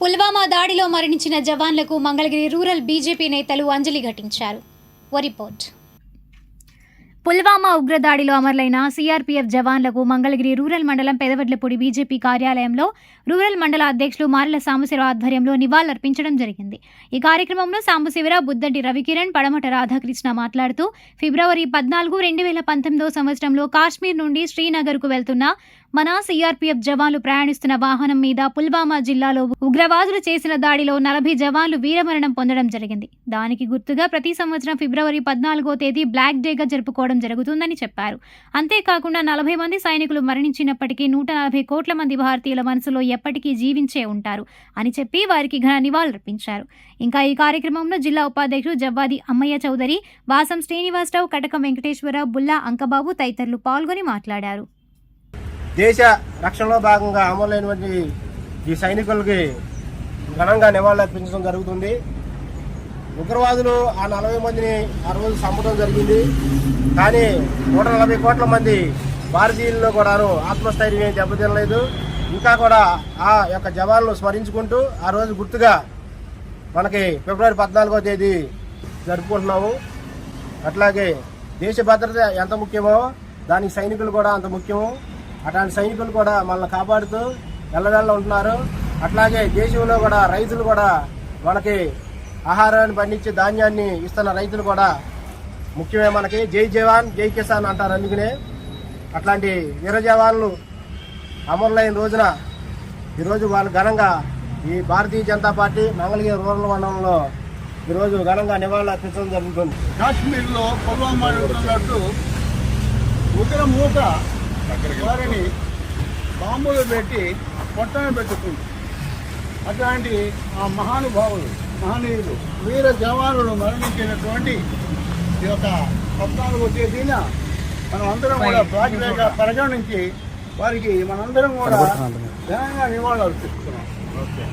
పుల్వామా దాడిలో మరణించిన జవాన్లకు Mangalagiri rural BJP నేతలు అంజలి ఘటించారు. ఓ రిపోర్ట్. పుల్వామా ఉగ్రదాడిలో అమరులైన సీఆర్పీఎఫ్ జవాన్లకు మంగళగిరి రూరల్ మండలం పెదవడ్లపూడి బీజేపీ కార్యాలయంలో రూరల్ మండల అధ్యక్షులు మారెల సాంబశివరావు ఆధ్వర్యంలో నివాళులర్పించడం జరిగింది. ఈ కార్యక్రమంలో సాంబశివరావు బుద్దంటి రవికిరణ్ పడమట రాధాకృష్ణ మాట్లాడుతూ ఫిబ్రవరి పద్నాలుగు రెండు వేల పంతొమ్మిదో సంవత్సరంలో కాశ్మీర్ నుండి శ్రీనగర్కు వెళ్తున్న మన సీఆర్పీఎఫ్ జవాన్లు ప్రయాణిస్తున్న వాహనం మీద పుల్వామా జిల్లాలో ఉగ్రవాదులు చేసిన దాడిలో నలభై జవాన్లు వీరమరణం పొందడం జరిగింది. దానికి గుర్తుగా ప్రతి సంవత్సరం ఫిబ్రవరి పద్నాలుగో తేదీ బ్లాక్ డేగా జరుపుకోవడం జరుగుతుందని చెప్పారు. అంతేకాకుండా నలభై మంది సైనికులు మరణించినప్పటికీ నూట నలభై కోట్ల మంది భారతీయుల మనసులో ఎప్పటికీ జీవించే ఉంటారు అని చెప్పి వారికి ఘన నివాళులర్పించారు ఇంకా ఈ కార్యక్రమంలో జిల్లా ఉపాధ్యక్షుడు జవ్వాది అమ్మయ్య చౌదరి వాసం శ్రీనివాసరావు కటకం వెంకటేశ్వరరావు బుల్లా అంకబాబు తదితరులు పాల్గొని మాట్లాడారు. దేశ రక్షణలో భాగంగా అమలైనటువంటి ఈ సైనికులకి ఘనంగా నివాళులర్పించడం జరుగుతుంది. ఉగ్రవాదులు ఆ నలభై మందిని ఆ రోజు చంపడం జరిగింది. కానీ నూట నలభై కోట్ల మంది భారతీయుల్లో కూడాను ఆత్మస్థైర్యం ఏం దెబ్బతినలేదు. ఇంకా కూడా ఆ యొక్క జవాన్లు స్మరించుకుంటూ ఆ రోజు గుర్తుగా మనకి ఫిబ్రవరి పద్నాలుగో తేదీ జరుపుకుంటున్నాము. అట్లాగే దేశ భద్రత ఎంత ముఖ్యమో దానికి సైనికులు కూడా అంత ముఖ్యము. అట్లాంటి సైనికులు కూడా మనల్ని కాపాడుతూ వెళ్ళవెళ్ళ ఉంటున్నారు. అట్లాగే దేశంలో కూడా రైతులు కూడా మనకి ఆహారాన్ని పండించి ధాన్యాన్ని ఇస్తున్న రైతులు కూడా ముఖ్యమే మనకి. జై జవాన్ జై కిసాన్ అంటారు అందుకనే అట్లాంటి వీర జవాన్లు అమరులైన రోజున ఈరోజు వాళ్ళు ఘనంగా ఈ భారతీయ జనతా పార్టీ మంగళగిరి రూరల్ మండలంలో ఈరోజు ఘనంగా నివాళులు అర్పించడం జరుగుతుంది. కాశ్మీర్లో పుల్వామా ఉన్నట్టు ఉగ్ర మూక వారిని బాంబులు పెట్టి పొట్టన పెట్టుకుంది. అట్లాంటి ఆ మహానుభావులు మహనీయులు వీర జవానులు మరణించినటువంటి ఈ యొక్క పద్నాలుగో తేదీన మనం అందరం కూడా బాధ్యతగా పరిగణించి వారికి మనందరం కూడా ఘనంగా నివాళులు అర్పిస్తున్నాం ఓకే.